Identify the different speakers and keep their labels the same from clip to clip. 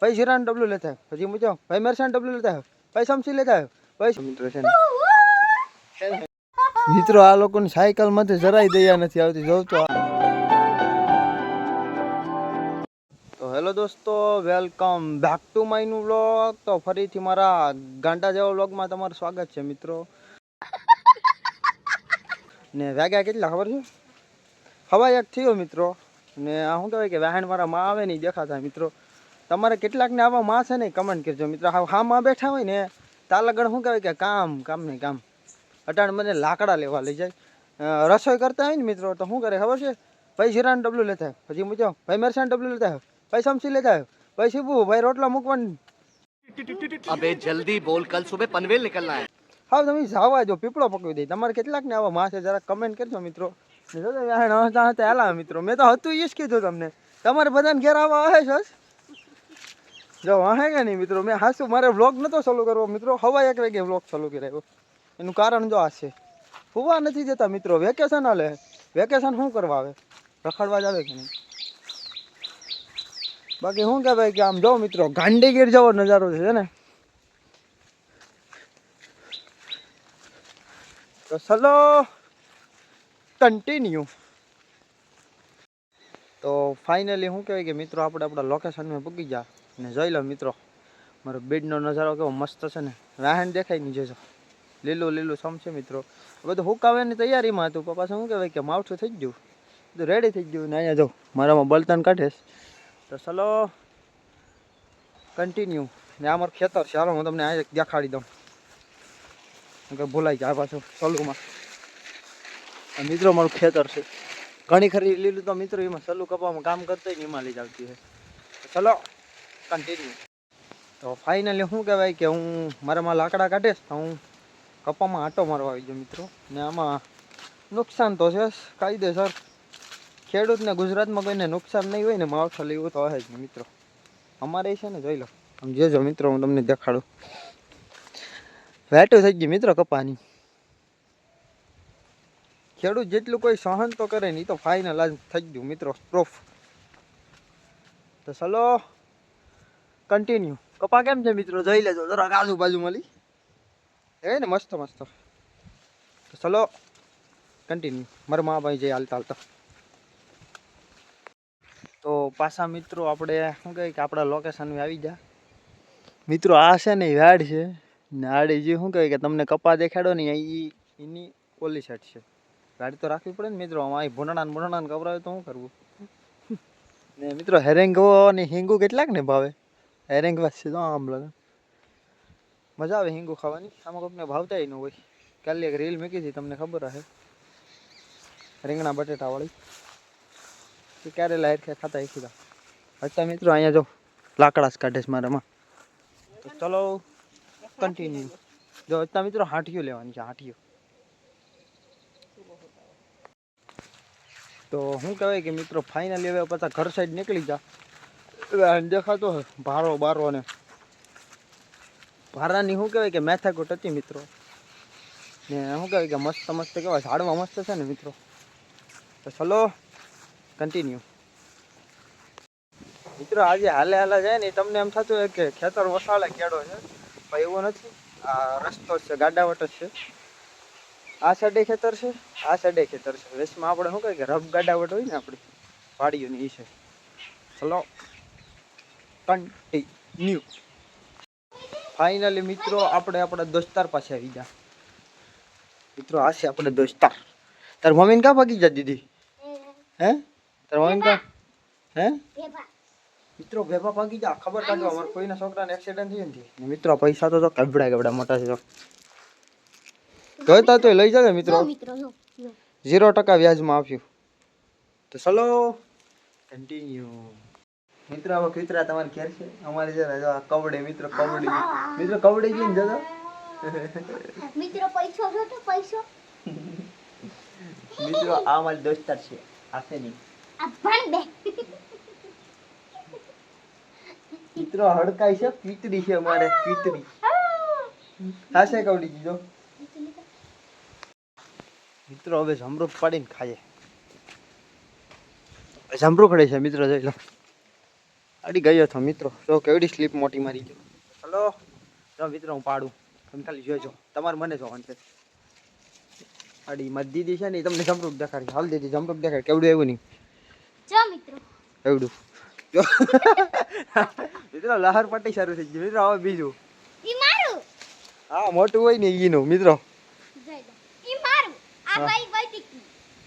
Speaker 1: ભાઈ જીરાન ડબલું લેતા પછી મૂચો ભાઈ મરસાન ડબલું લેતા પૈસા સમસી લેતા ભાઈ મિત્રો છે મિત્રો આ લોકોની સાયકલમાંથી જરાય દયા નથી આવતી. જોઉં તો તો હેલો દોસ્તો વેલકમ બેક ટુ માયનું વ્લોગ. તો ફરીથી મારા ગાંડા જેવા વ્લોગમાં તમારું સ્વાગત છે મિત્રો. ને વાગ્યા કેટલા ખબર છે? હવા એક થયો મિત્રો. ને આ શું કહેવાય કે વાહન મારા માં આવે નહીં દેખાતા મિત્રો. તમારે કેટલાકને આવા માં છે ને કમેન્ટ કરજો. મિત્ર હા માં બેઠા હોય ને તાલાગઢ શું કહેવાય કે કામ કામ નહીં કામ. અટાણ મને લાકડા લેવા લઈ જાય. રસોઈ કરતા હોય ને મિત્રો તો શું કરે ખબર છે? ભાઈ જીરાન ડબલું લેતા પછી મૂજો ભાઈ મરસાન ડબલું લેતા ભાઈ સમસી લેતા ભાઈ શીબુ ભાઈ રોટલા મૂકવાની.
Speaker 2: અબે જલ્દી બોલ કલ સુબહ પનવેલ નીકળના હે.
Speaker 1: હા તમે જાવા જો પીપળો પકવી દે. તમારે કેટલાક ને આવા માસે જરા કમેન્ટ કરજો મિત્રો. મિત્રો મિત્રો. મેં તો હતું ઈશ કીધું તમને. તમારે બધાને ઘેર આવવા આવે છે જ? વાહે કે નહીં મિત્રો? મેં હાસું, મારે વ્લોગ નતો ચાલુ કરવો. મિત્રો હવા એક વાગે વ્લોગ ચાલુ કરાવ્યો એનું કારણ જો આ છે. હોવા નથી જતા મિત્રો. વેકેશન હાલે. વેકેશન શું કરવા આવે? રખડવા જ આવે કે નહીં? બાકી શું કહેવાય કે આમ જો મિત્રો ગાંડીગીર જેવો નજારો છે ને? તો ચલો કન્ટિન્યુ તો ફાઇનલી શું કહેવાય કે મિત્રો, આપણે આપણા લોકેશનમાં પૂગી ગયા. ને જોઈ લો મિત્રો, મારો બેડનો નજારો કેવો મસ્ત છે ને. વાહન દેખાય નહીં જોજો. લીલું લીલું સમ છે મિત્રો. બધું હુકાવાની તૈયારીમાં હતું પપ્પા શું કહેવાય કે માવઠું થઈ ગયું. બધું રેડી થઈ ગયું ને અહીંયા જો, મારામાં બળતણ કાઢે તો ચલો કન્ટિન્યુ ને આ મારું ખેતર છે. હાલો, હું તમને આ દેખાડી દઉં. કે ભૂલાઈ જાય પાછું સલુમાં મિત્રો મારું ખેતર છે. ઘણી ખરી લીલું તો મિત્રો એમાં સલુ કપામાં કામ કરતો એમાં લઈ આવતી હોય. ચલો. તો ફાઇનલી શું કહેવાય કે હું મારામાં લાકડા કાઢીશ તો હું કપામાં આટો મારવા આવી ગયો મિત્રો. ને આમાં નુકસાન તો છે કાયદેસર. ખેડૂતને ગુજરાતમાં કોઈને નુકસાન નહીં હોય ને માવઠા લેવું તો હે જ મિત્રો. અમારે છે ને જોઈ લો, આમ જોજો મિત્રો, હું તમને દેખાડું. વેટું થઈ ગયું મિત્રો કપાની. ખેડૂત જેટલું કોઈ સહન તો કરે ને એ તો ફાઇનલ આજ થઈ ગયું મિત્રો પ્રૂફ તો ચલો કન્ટિન્યુ કપા કેમ છે મિત્રો? જોઈ લેજો. જરાક આજુબાજુ મળી. એ ને? મસ્ત મસ્ત. તો ચલો કન્ટિન્યુ મારા મા ભાઈ જઈ હાલતા હાલતા તો પાછા મિત્રો આપણે શું કહે કે આપણા લોકેશન આવી જા મિત્રો આ છે ને વાડ છે. ને આડે જે શું કહે કે તમને કપા દેખાડો ને, એ એની ઓલી સાઈડ છે. ગાડી તો રાખવી પડે ને મિત્રો. આમાં ભૂંડણા ને કપરાવે તો શું કરવું? ને મિત્રો, હેરેંગો અને હિંગુ કેટલાક ને ભાવે? હેરેંગ વાસી તો લગન. મજા આવે હિંગુ ખાવાની? આમાં કોઈને ભાવતા ન હોય. કાલે એક રીલ મૂકી હતી, તમને ખબર હશે. રીંગણા બટેટાવાળી કે ક્યારે લાઈટ કે ખાતા સીધા અચ્છા મિત્રો અહીંયા જો લાકડા જ કાઢે છે મારામાં તો ચલો કન્ટિન્યુ જો અત્યારે મિત્રો હાંઠીઓ લેવાની છે હાંઠીઓ તો હું કહેવાય કે મિત્રો ફાઇનલી હવે પાછા ઘર સાઈડ નીકળી જા. દેખાતો ભારો, બારો ને ભારાની શું કહેવાય કે મેથાકોટ હતી મિત્રો. ને શું કહેવાય કે મસ્ત મસ્ત કહેવાય ઝાડમાં મસ્ત છે ને મિત્રો. તો ચલો કન્ટિન્યુ મિત્રો, આજે હાલે હાલે જાય ને તમને એમ થતું હોય કે ખેતર વસાળે કેડો છે, પણ એવું નથી. આ રસ્તો છે, ગાડાવટ છે. આ સાઈડે ખેતર છે, આ સાઈડે ખેતર છે. વેસમાં આપણે શું કહે કે રફ ગાડાવટ હોય ને આપણી, વાડીઓની એ છે. ચલો. કન્ટિન્યુ ફાઇનલી મિત્રો આપણે આપણા દોસ્તાર પાસે આવી ગયા. મિત્રો આ છે આપણે દોસ્તાર. તાર મમ્મીને કા ભાગી જા દીદી? હે? તાર મમ્મીને કા હે? મિત્રો ભેભા ભાગી જા ખબર કાઢો અમારા કોઈના છોકરાને એક્સિડન્ટ થયું નથી ને મિત્રો પૈસા તો કબડા કબડા મોટા છે જોઈતા તો લઈ જાજો મિત્રો. ઝીરો ટકા વ્યાજમાં આપ્યું. તો ચલો કન્ટિન્યુ મિત્રો આવા કુતરા તમારે ઘેર છે? અમારે છે ને આ કવડે મિત્રો કવડી. મિત્રો ગઈ ને જજો
Speaker 3: મિત્રો પૈસો જો તો પૈસો.
Speaker 1: મિત્રો આ મારી દોસ્તાર છે. આશે નહીં
Speaker 3: આ બે.
Speaker 1: મિત્રો હડકાઈ છે કીતરી છે અમારે કીતરી હાશે કવડી જીજો મિત્રો હવે જમરૂખ પાડીને ખાઈએ. જમરૂખ પડે છે મિત્રો જોઈ લો. અડી ગયો છો મિત્રો. તો કેવડી સ્લીપ મોટી મારી ગયો. હલો. જો મિત્રો હું પાડું. તમે ખાલી જોજો. તમારે મને જોવાનું છે. અડી મત દીદી છે ને તમને જમરૂપ દેખાડી. હાલ દીદી જમરૂપ દેખાડી. કેવડું એવું નહીં?
Speaker 3: જો મિત્રો.
Speaker 1: કેવડું? જો. મિત્રો લહર પટ્ટી શરૂ થઈ ગઈ. મિત્રો હવે બીજું.
Speaker 3: ઈ મારું.
Speaker 1: હા મોટું હોય ને ઈનું. મિત્રો.
Speaker 3: ઈ મારું. આ. ભાઈ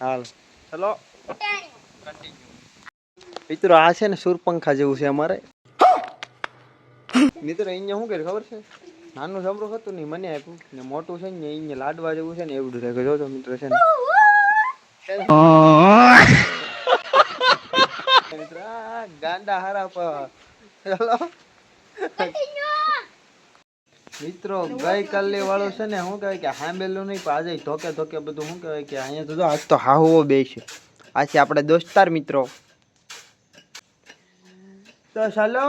Speaker 1: હાલ. ચલો
Speaker 3: ટાણી
Speaker 1: મિત્રો, આ છે ને સુરપંખા જેવું છે અમારે. મિત્રો, અહીંયા શું કર્યું ખબર છે? નાનું જમરૂક હતું નહીં મને આપ્યું. ને મોટું છે ને અહીંયા લાડવા જેવું છે ને, એવું રાખ્યું. જોજો મિત્રો, છે ને. ગાંડા હારા પર. ચલો મિત્રો ગઈ કાલે વાળો છે ને, શું કહેવાય કે હાંબેલું નહીં, પણ આજે ધોકે ધોકે બધું શું કહેવાય કે અહીંયા તો આજ તો હાહુઓ બે છે. આ આપણે દોસ્તાર, મિત્રો. તો ચાલો.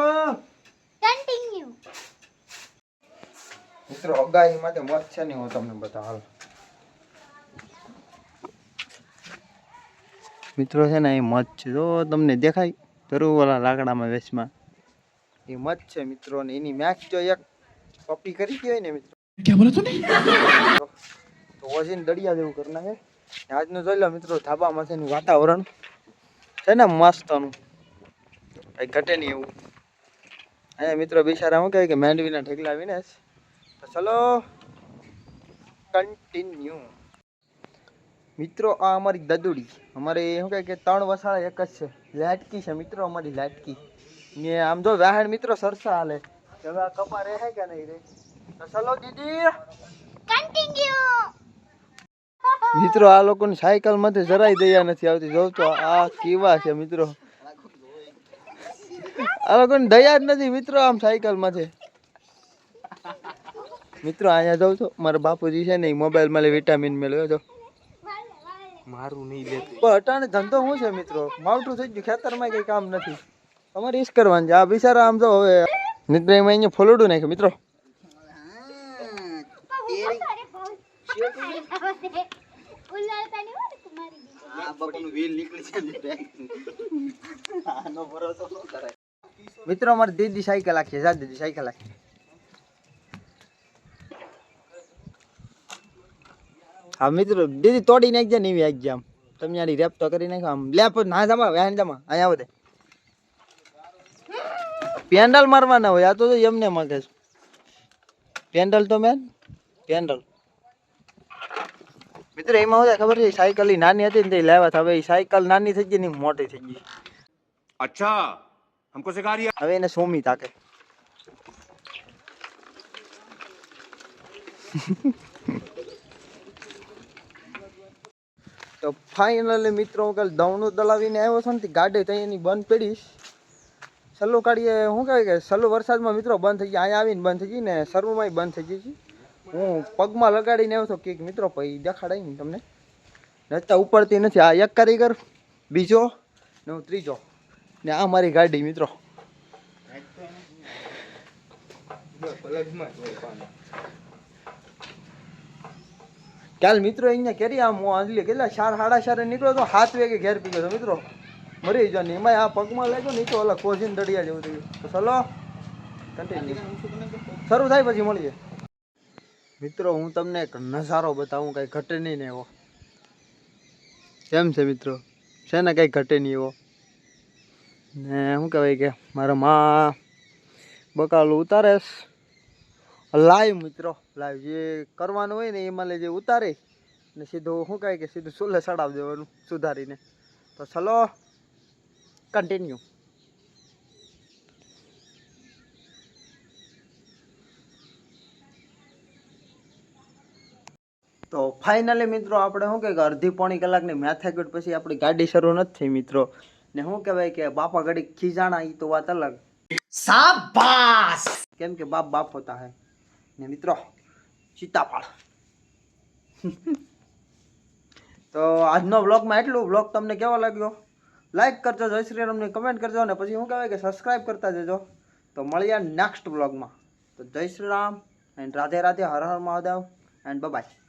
Speaker 3: કન્ટિન્યુ
Speaker 1: મિત્રો અગાઈ માટે મત છે ને હું તમને બતાવું. મિત્રો છે ને એ મધ છે. જો તમને દેખાય ધરું ઓલા લાકડામાં વેચમાં એ મત છે મિત્રો ને એની મેચ જો એક કોપી કરી હોય ને મિત્રો.
Speaker 2: ક્યાં બોલો તું
Speaker 1: તો વજીન દડિયા જેવું કરી નાખે. આજનું જોઈ લો મિત્રો ધાબામાં છે વાતાવરણ. છે ને મસ્તનું. કઈ ઘટે નહીં એવું. અહીંયા મિત્રો બિચારા શું કહે કે માંડવીના ઢગલા વિને તો ચલો કન્ટિન્યુ મિત્રો આ અમારી દદુડી. અમારે શું કહે કે ત્રણ વસાળા એક જ છે. લાટકી છે મિત્રો અમારી લાટકી. ને આમ જો વાહણ મિત્રો સરસા હાલે. હવે આ કપા રહે કે નહીં રે? તો ચલો દીદી.
Speaker 3: કન્ટિન્યુ
Speaker 1: મિત્રો આ લોકોની સાયકલમાંથી જરાય દયા નથી આવતી. જોવ તો આ કેવા છે મિત્રો. આ લોકોની દયા જ નથી. મિત્રો આમ સાયકલમાં છે. મિત્રો અહીંયા જાઉં છો. મારા બાપુજી છે ને મોબાઈલમાં વિટામિન મેળવ્યો છો મારું નહીં લેતું. પણ અટાણે ધંધો શું છે મિત્રો? માવઠું થઈ ગયું. ખેતરમાં કંઈ કામ નથી. તમારે ઈશ કરવાનું છે. આ બિચારા આમ તો હવે મિત્રો એમાં અહીંયા ફોલડું નાખ્યું મિત્રો.
Speaker 3: ઉલ્લાડતા નહીં હોય ને તમારી દીદી.
Speaker 1: મિત્રો, અમારી દીદી સાયકલ આખી, જા દીદી, સાયકલ આખી. હા, મિત્રો, દીદી તોડી નાખજે ને એવી આવી આમ. તમે યાર રેપ તો કરી નાખો આમ. લેપ ના જમા વ્યાન જમા, અહીંયા બધે પેન્ડલ મારવાના હોય, આ તો એમને માગે છે. પેન્ડલ તો મેન પેન્ડલ મિત્રો, એમાં હોય ખબર છે? સાયકલની નાની હતી ને તે લેવા હવે સાયકલ નાની થઈ ગઈ ને મોટી થઈ ગઈ.
Speaker 2: અચ્છા. हमको सिखा रिया
Speaker 1: હવે એને સોમી તાકે તો ફાઇનલી મિત્રો હું કાલે દવણું દલાવીને આવ્યો છું ને તે ગાડી ત્યાં એની બંધ પડીશ સલ્લો કાઢીએ શું કહેવાય કે સલ્લો વરસાદમાં મિત્રો બંધ થઈ ગયા અહીંયા આવીને બંધ થઈ ગઈ ને સર્વમાં બંધ થઈ ગઈ છે હું પગમાં લગાડીને આવ્યો હતો કે મિત્રો પછી દેખાડાય ને તમને નતા ઉપડતી નથી આ એક કારીગર બીજો ને હું ત્રીજો ને આ મારી ગાડી, મિત્રો. કાલ મિત્રો, અહીંયા કેરી આમ હું આંધલી કેટલા ચાર, સાડા ચારે નીકળ્યો તો હાથ વેગે ઘેર પી ગયો મિત્રો, મરી ગયો ને. એમાં આ પગમાં લાગ્યો ને તો ઓલા કોઝીન દડિયા જેવું થયું તો ચલો કન્ટિન્યુ શરૂ થાય પછી મળીએ. મિત્રો, હું તમને એક નજારો બતાવું, કઈ ઘટે નહીં ને એવો. કેમ છે, મિત્રો? છે ને, કઈ ઘટે નહીં એવો. ને શું કહેવાય કે મારા માં બકાલું ઉતારે લાઈવ મિત્રો લાઈવ જે કરવાનું હોય ને એમાં લે જે ઉતારે ને સીધું શું કહે કે સીધું ચૂલે ચડાવી દેવાનું સુધારીને. તો ચલો કન્ટિન્યુ તો ફાઇનલી મિત્રો, આપણે શું કે અડધી પોણી કલાકની મેથેગુડ પછી આપણી ગાડી શરૂ નથી થઈ મિત્રો. ને શું કહેવાય કે બાપા ઘડી ખીજાણા એ તો વાત અલગ.
Speaker 2: સાબાસ
Speaker 1: કેમ કે બાપ બાપ હોતા હે. ને મિત્રો સીતાફળ તો આજનો બ્લોગમાં એટલું. બ્લોગ તમને કેવો લાગ્યો? લાઈક કરજો જય શ્રી રામને કમેન્ટ કરજો અને પછી શું કહેવાય કે સબસ્ક્રાઈબ કરતા જજો. તો મળીએ નેક્સ્ટ બ્લોગમાં તો જય Shri Ram and Radhe Radhe Har Har Mahadev and bye